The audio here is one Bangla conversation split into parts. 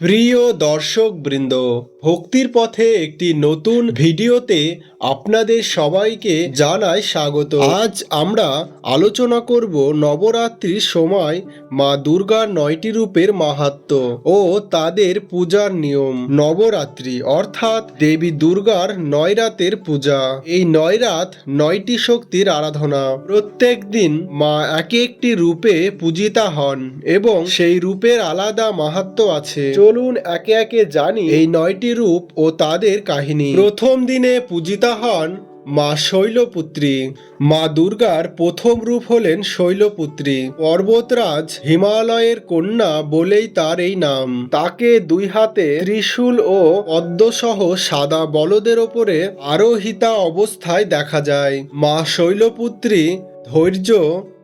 প্রিয় দর্শক বৃন্দ, ভক্তির পথে একটি নতুন ভিডিওতে আপনাদের সবাইকে জানাই স্বাগত। আজ আমরা আলোচনা করব নবরাত্রির সময় মা দুর্গার নয়টি রূপের মাহাত্ম্য ও তাদের পূজার নিয়ম। নবরাত্রি অর্থাৎ দেবী দুর্গার নয় রাতের পূজা। এই নয় রাত নয়টি শক্তির আরাধনা। প্রত্যেক দিন মা একে একটি রূপে পূজিতা হন এবং সেই রূপের আলাদা মাহাত্ম্য আছে। চলুন একে একে জানি এই নয়টি রূপ ও তাদের কাহিনী। প্রথম দিনে পূজিতা হন মা শৈলপুত্রী। মা দুর্গার প্রথম রূপ হলেন শৈলপুত্রী। পর্বতরাজ হিমালয়ের কন্যা বলেই তার এই নাম। তাকে দুই হাতে ত্রিশূল ও পদ্মসহ সাদা বলদের ওপরে আরোহিতা অবস্থায় দেখা যায়। মা শৈলপুত্রী ধৈর্য,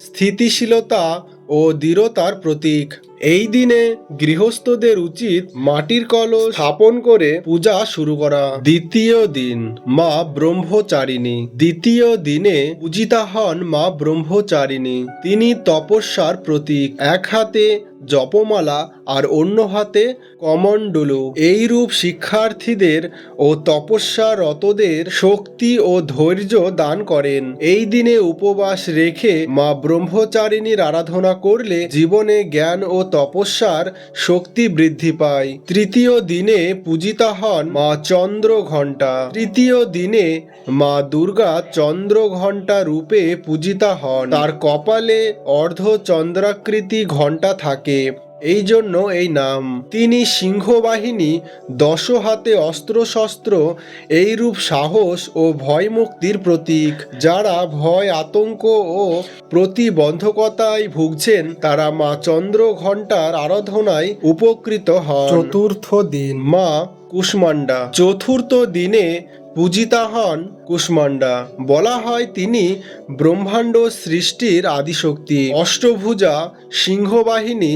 স্থিতিশীলতা ও দৃঢ়তার প্রতীক। এই দিনে গৃহস্থদের উচিত মাটির কলস স্থাপন করে পূজা শুরু করা। দ্বিতীয় দিন, মা ব্রহ্মচারিণী। দ্বিতীয় দিনে পূজিতা হন মা ব্রহ্মচারিণী। তিনি তপস্যার প্রতীক। এক হাতে জপমালা আর অন্য হাতে কমণ্ডলু। এই রূপ শিক্ষার্থীদের ও তপস্যারতদের শক্তি ও ধৈর্য দান করেন। এই দিনে উপবাস রেখে মা ব্রহ্মচারিণীর আরাধনা করলে জীবনে জ্ঞান ও তপস্যার শক্তি বৃদ্ধি পায়। তৃতীয় দিনে পূজিতা হন মা চন্দ্র ঘণ্টা তৃতীয় দিনে মা দুর্গা চন্দ্র ঘণ্টা রূপে পূজিতা হন। তার কপালে অর্ধ চন্দ্রাকৃতি ঘণ্টা থাকে। এই জন্য এই নাম। তিনি সিংহবাহিনী দশ হাতে অস্ত্রশস্ত্র এই রূপ সাহস ও ভয় মুক্তির প্রতীক। যারা ভয় আতঙ্ক ও প্রতিবন্ধকতায় ভুগছেন তারা মা চন্দ্র ঘণ্টার আরাধনায় উপকৃত হন। চতুর্থ দিন। মা কুষ্মান্ডা চতুর্থ দিনে পূজিতা হন। কুষ্মান্ডা বলা হয় তিনি ব্রহ্মাণ্ড সৃষ্টির আদিশক্তি। অষ্টভুজা সিংহবাহিনী,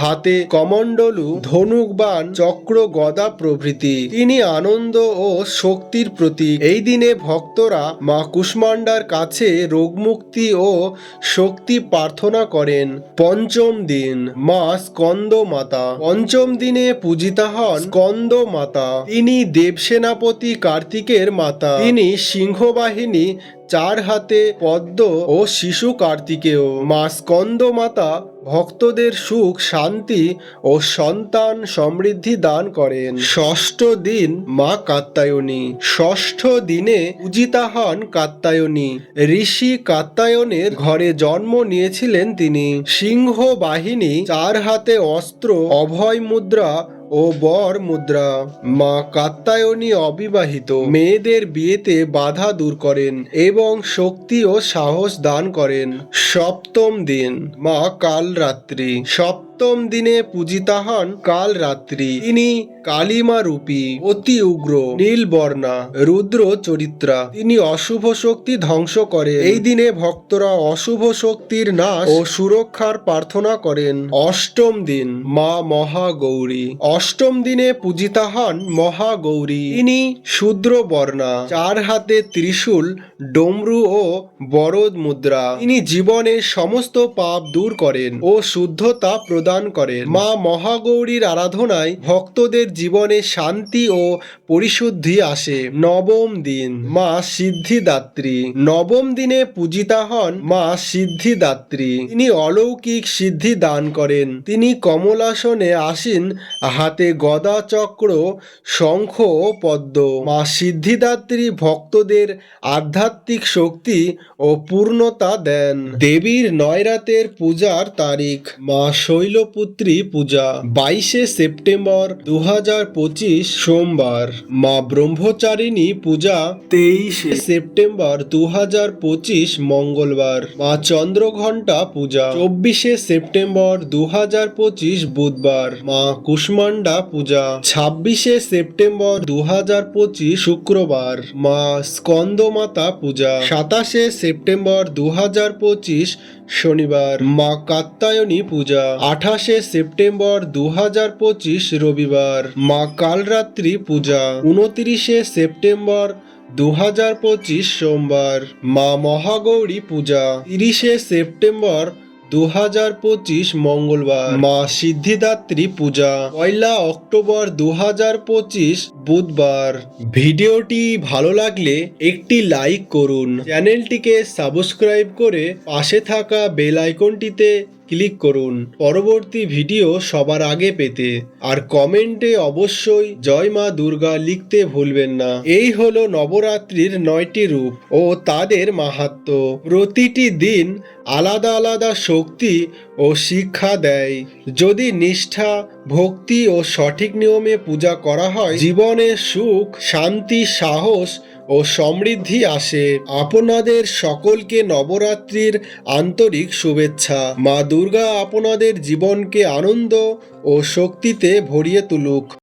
হাতে কমণ্ডলু ধনুক বাণ চক্র গদা প্রভৃতি। তিনি আনন্দ ও শক্তির প্রতীক। এই দিনে ভক্তরা মা কুষ্মান্ডার কাছে রোগমুক্তি ও শক্তি প্রার্থনা করেন। পঞ্চম দিন, মা স্কন্দ মাতা পঞ্চম দিনে পূজিতা হন স্কন্দ মাতা তিনি দেবসেনাপতি কার্তিকের মাতা। তিনি সিংহবাহিনী চার হাতে পদ্ম ও শিশু কার্তিকেয়, মা স্কন্দ মাতা ভক্তদের সুখ, শান্তি ও সন্তান সমৃদ্ধি দান করেন। ষষ্ঠ দিন মা কাত্তায়নী ষষ্ঠ দিনে পূজিতা হন কাত্তায়নী ঋষি কাত্তায়নের ঘরে জন্ম নিয়েছিলেন তিনি। সিংহ বাহিনী চার হাতে অস্ত্র, অভয় মুদ্রা ও বর মুদ্রা, মা কাত্তায়নী অবিবাহিত। মেয়েদের বিয়েতে বাধা দূর করেন এবং শক্তি ও সাহস দান করেন সপ্তম দিন, মা কাল রাত্রি সপ্তম দিনে পূজিতা হন কাল রাত্রি তিনি কালিমা রূপী অতি উগ্র, নীলবর্ণা রুদ্র চরিত্রা তিনি অশুভ শক্তি ধ্বংস করেন। এই দিনে ভক্তরা অশুভ শক্তির নাশ ও সুরক্ষার প্রার্থনা করেন। অষ্টম দিন, মা মহাগৌরী। অষ্টম দিনে পূজিতা হন মহাগৌরী। তিনি শূদ্র বর্ণা চার হাতে ত্রিশূল, ডমরু ও বরদ মুদ্রা তিনি জীবনের সমস্ত পাপ দূর করেন ও শুদ্ধতা প্রদান করেন। মা মহাগৌরীর আরাধনায় ভক্তদের জীবনে শান্তি ও পরিশুদ্ধি আসে। নবম দিন, মা সিদ্ধিদাত্রী। নবম দিনে পূজিতা হন মা সিদ্ধিদাত্রী। তিনি অলৌকিক সিদ্ধি দান করেন। তিনি কমলাসনে আসীন, হাতে গদা চক্র, শঙ্খ পদ্ম। মা সিদ্ধিদাত্রী ভক্তদের আধ্যাত্মিক শক্তি ও পূর্ণতা দেন। দেবীর নয়রাতের পূজার তারিখ। মা শৈলপুত্রী পূজা বাইশে সেপ্টেম্বর দু হাজার পঁচিশ সোমবার। মা ব্রহ্মচারিণী পূজা তেইশে সেপ্টেম্বর দু পঁচিশ মঙ্গলবার। মা চন্দ্রঘণ্টা পূজা চব্বিশে সেপ্টেম্বর দু পঁচিশ বুধবার। মা কুষ্মান্ডা পূজা ছাব্বিশে সেপ্টেম্বর দু হাজার পঁচিশ শুক্রবার। মা স্কন্দমাতা পূজা সাতাশে সেপ্টেম্বর দু হাজার পঁচিশ শনিবার। মা কাত্তায়নী পূজা, আঠাশে সেপ্টেম্বর দু হাজার পঁচিশ রবিবার। মা কালরাত্রি পূজা, উনত্রিশে সেপ্টেম্বর দু হাজার পঁচিশ সোমবার। মা মহাগৌরী পূজা, তিরিশে সেপ্টেম্বর দু হাজার পঁচিশ মঙ্গলবার। মা সিদ্ধিদাত্রী পূজা, পয়লা অক্টোবর দু হাজার পঁচিশ বুধবার। ভিডিওটি ভালো লাগলে একটি লাইক করুন। চ্যানেলটিকে সাবস্ক্রাইব করে পাশে থাকা বেল আইকনটিতে ক্লিক করুন। পরবর্তী ভিডিও সবার আগে পেতে। আর কমেন্টে অবশ্যই জয় মা দুর্গা লিখতে ভুলবেন না। এই হলো নবরাত্রির নয়টি রূপ ও তাদের মাহাত্ম্য প্রতিটি দিন আলাদা আলাদা শক্তি ও শিক্ষা দেয়। যদি নিষ্ঠা ভক্তি ও সঠিক নিয়মে পূজা করা হয়। জীবনে সুখ, শান্তি, সাহস ও সমৃদ্ধি আসে। আপনাদের সকলকে নবরাত্রির আন্তরিক শুভেচ্ছা। মা দুর্গা আপনাদের জীবনকে আনন্দ ও শক্তিতে ভরিয়ে তুলুক।